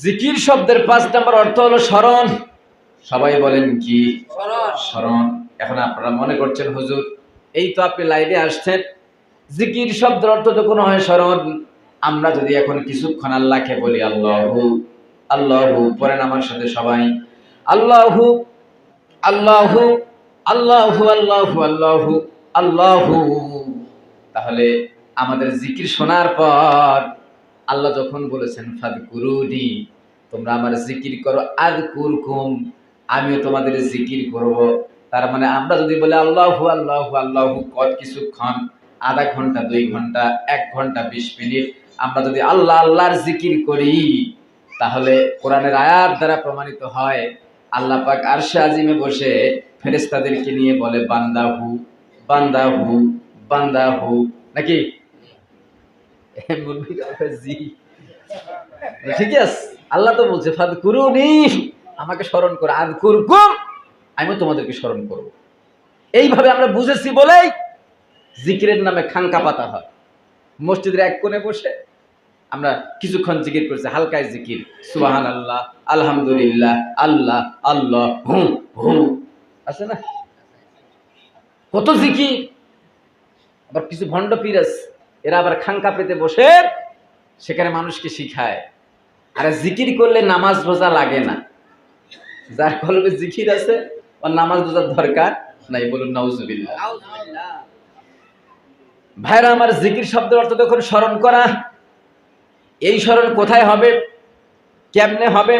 জিকির শব্দের পাঁচ নম্বর অর্থ হলো স্মরণ। সবাই বলেন কি? স্মরণ। এখন আপনারা মনে করছেন হুজুর এই তো আপনি লাইনে আসছেন। জিকির শব্দের অর্থ তো কোনো হয় স্মরণ আমরা যদি এখন কিছুক্ষণ আল্লাহকে বলি আল্লাহু আল্লাহু পড়েন আমার সাথে সবাই। আল্লাহু আল্লাহু আল্লাহু আল্লাহু আল্লাহু আল্লাহু। তাহলে আমাদের জিকির শোনার পর আল্লাহ যখন বলেছেন ফাদ কুরুনি তোমরা আমার জিকির করো আদ কুরকুম আমিও তোমাদের জিকির করব। তার মানে আমরা যদি বলি, আল্লাহু আল্লাহু আল্লাহু কত কিছুক্ষণ, আধা ঘণ্টা, দুই ঘণ্টা, এক ঘণ্টা, বিশ মিনিট, আমরা যদি আল্লাহ, আল্লাহর জিকির করি, তাহলে কোরআনের আয়াত দ্বারা প্রমাণিত হয়, আল্লাহ পাক আরশে আজিমে বসে ফেরেস্তাদেরকে নিয়ে বলে বান্দা হুক বান্দা বান্দাহু বান্দাহু বান্দাহু। নাকি? ঠিক আছে, আল্লাহ তো বলছে আমাকে স্মরণ করো। আদ কুরকুম আমি তোমাদেরকে স্মরণ করব। এইভাবে আমরা বুঝেছি বলেই জিকিরের নামে খাঙ্কা পাতা হয়। মসজিদের এক কোণে বসে আমরা কিছুক্ষণ জিকির করছি, হালকায় জিকির। সুবাহান আল্লাহ আলহামদুলিল্লাহ, আল্লাহ আল্লাহ, হুম হু আছে না? কত জিকির? আবার কিছু ভণ্ড পীর আছে। এরা আবার খাঙ্কা পেতে বসে সেখানে মানুষকে শিখায়। আরে জিকির করলে নামাজ রোজা লাগে না। যার কলবে জিকির আছে, ওর নামাজ রোজার দরকার নাই বলুন, নাউজুবিল্লাহ। ভাইরা, আমার জিকির শব্দের অর্থ তখন স্মরণ করা। এই স্মরণ কোথায় হবে? কেমনে হবে?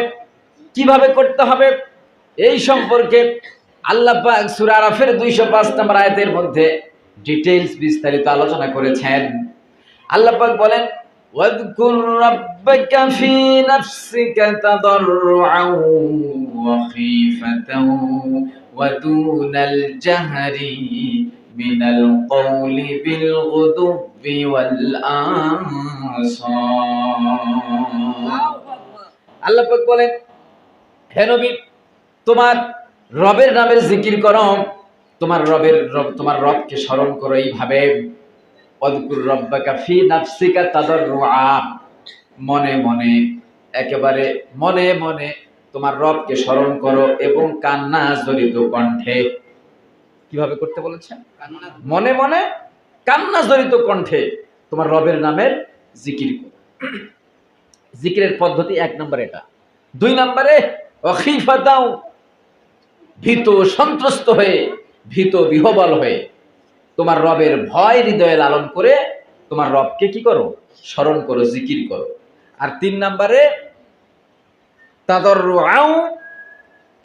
কীভাবে করতে হবে? এই সম্পর্কে আল্লাহ পাক সূরা আরাফের 205 নম্বর আয়াতের মধ্যে ডিটেইলস বিস্তারিত আলোচনা করেছেন। আল্লাহ পাক বলেন واذكر ربك في نفسك تضرعا وخيفة ودون الجهر من القول بالغدو والآصال আল্লাহ পাক বলেন হে নবী তোমার রবের নামের জিকির করো তোমার রবের রব তোমার রবকে স্মরণ করো এইভাবে অদকুর রব্বাকা ফি নাফসিকা তাদাররুআ। মনে মনে, একেবারে মনে মনে তোমার রবকে স্মরণ করো এবং কান্না জড়িত কণ্ঠে। কীভাবে করতে বলেছেন? মনে মনে কান্না জড়িত কণ্ঠে তোমার রবের নামের জিকির করো। জিকিরের পদ্ধতি এক নম্বর এটা। দুই নম্বরে অখিফা দাও ভীত সন্ত্রস্ত হয়ে, ভীত বিহবল হয়ে তোমার রবের ভয় হৃদয়ে লালন করে তোমার রবকে কি করো? স্মরণ করো, জিকির করো। আর তিন নাম্বারে তাদর আউ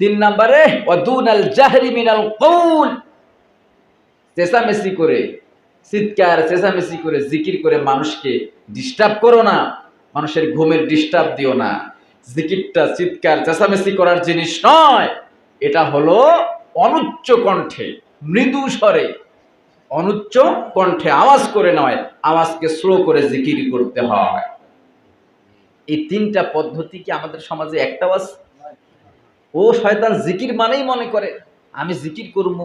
তিন নম্বরে, ওয়াদুনাল জাহরি মিনাল কৌল। চেঁচামেচি করে, চিৎকার, চেঁচামেচি করে, জিকির করে মানুষকে ডিস্টার্ব করো না। মানুষের ঘুমের ডিস্টার্ব দিও না। জিকিরটা, চিৎকার, চেঁচামেচি করার জিনিস নয়। এটা হলো অনুচ্চ কণ্ঠে, মৃদু স্বরে। অনুচ্চ কণ্ঠে আওয়াজ করে নয়, আওয়াজকে স্লো করে জিকির করতে হয়। এই তিনটা পদ্ধতি কি আমাদের সমাজে একটাও আছে ও শয়তান জিকির মানেই মনে করে, আমি জিকির করব,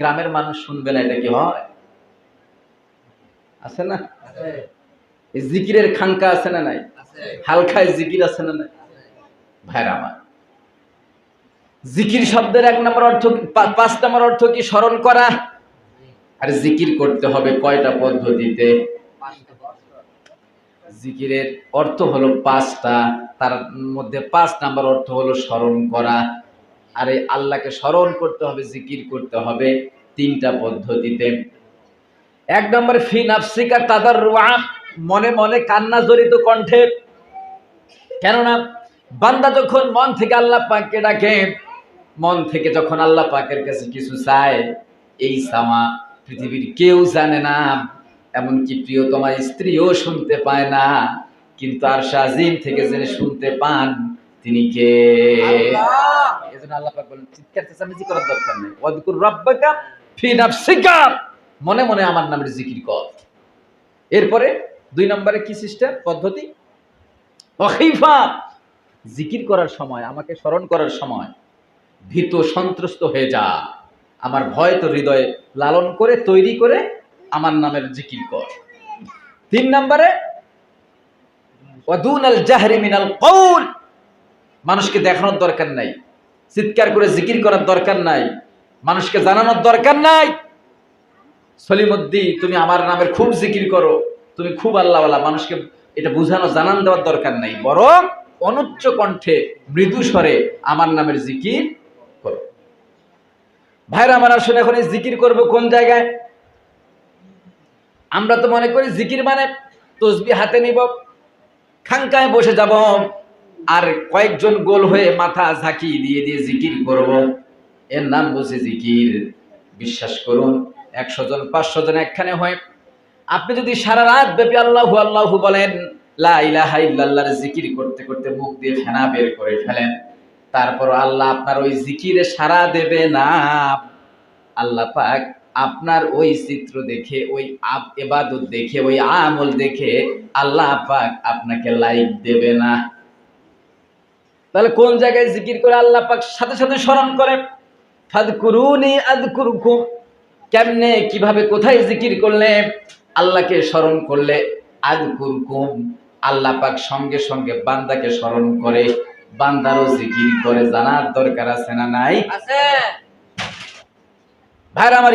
গ্রামের মানুষ শুনবে না, এটা কি হয়? আছে না? জিকিরের খাঙ্কা আছে না নাই? হালখায় জিকির আছে না নাই? ভাইরা আমার, জিকির শব্দের এক নম্বর অর্থ পাঁচ নম্বর অর্থ কি, স্মরণ করা? আর জিকির করতে হবে কয়টা পদ্ধতিতে? জিকিরের অর্থ হলো পাঁচটা তার মধ্যে পাঁচ নাম্বার অর্থ হলো স্মরণ করা। আর এই আল্লাহকে স্মরণ করতে হবে জিকির করতে হবে তিনটা পদ্ধতিতে। এক নম্বর ফি নাফসিকা তাদার মনে মনে কান্না জড়িত কণ্ঠে। কেননা বান্দা যখন মন থেকে আল্লাহ পাককে ডাকে মন থেকে যখন আল্লাহ পাকের কাছে কিছু চায় এই সামা পৃথিবীর কেউ জানে না এমনকি প্রিয়তমা স্ত্রীও শুনতে পায় না কিন্তু আর সাজিম থেকে জেনে শুনতে পান তিনি কে? এজন্য আল্লাহ পাক বলেন চিৎকার চেঁচামেচি করার দরকার নেই। ওয়াদকুর রাব্বাকা ফি নাফসিকা! মনে মনে আমার নামের জিকির কর। এরপরে দুই নম্বরে কি সিস্টেম পদ্ধতি? অখিফা! জিকির করার সময় আমাকে স্মরণ করার সময় ভীত সন্ত্রস্ত হয়ে যা। আমার ভয় তো হৃদয়ে লালন করে, তৈরি করে আমার নামের জিকির কর। তিন নম্বরে মিনাল মানুষকে দেখানোর দরকার নাই, চিৎকার করে জিকির করার দরকার নাই, মানুষকে জানানোর দরকার নাই। সলিমুদ্দি, তুমি আমার নামের খুব জিকির করো, তুমি খুব আল্লাহওয়ালা, মানুষকে এটা বুঝানো, জানান দেওয়ার দরকার নাই। বরং অনুচ্চ কণ্ঠে মৃদু স্বরে আমার নামের জিকির করো ভাইরা আমার আসলে এখন জিকির করব কোন জায়গায়? আমরা তো মনে করি জিকির মানে তসবি হাতে নিব খাঙ্কায় বসে যাব, আর কয়েকজন গোল হয়ে মাথা ঝাঁকি দিয়ে দিয়ে জিকির করব। এর নাম বুঝে জিকির। বিশ্বাস করুন, একশো জন, পাঁচশো জন একখানে হয়। আপনি যদি সারা রাত ব্যাপী আল্লাহু আল্লাহু বলেন, লা জিকির করতে করতে মুখ দিয়ে ফেনা বের করে ফেলেন। তারপর আল্লাহ আপনার ওই জিকিরে সারা দেবে না। আল্লাহ পাক আপনার ওই চিত্র দেখে, ওই এবাদত দেখে, ওই আমল দেখে আল্লাহ পাক আপনাকে লাইক দেবে না। তাহলে কোন জায়গায় জিকির করে আল্লাহ পাক সাথে সাথে স্মরণ করে? ফাদকুরুনি আদকুরুকুম। কেমনে, কীভাবে, কোথায় জিকির করলে আল্লাহকে স্মরণ করলে? আদকুরকুম। আল্লাহ পাক সঙ্গে সঙ্গে বান্দাকে স্মরণ করে। বান্দারও জিকির করে জানার দরকার আছে না নাই? আছে। ভাইরা আমার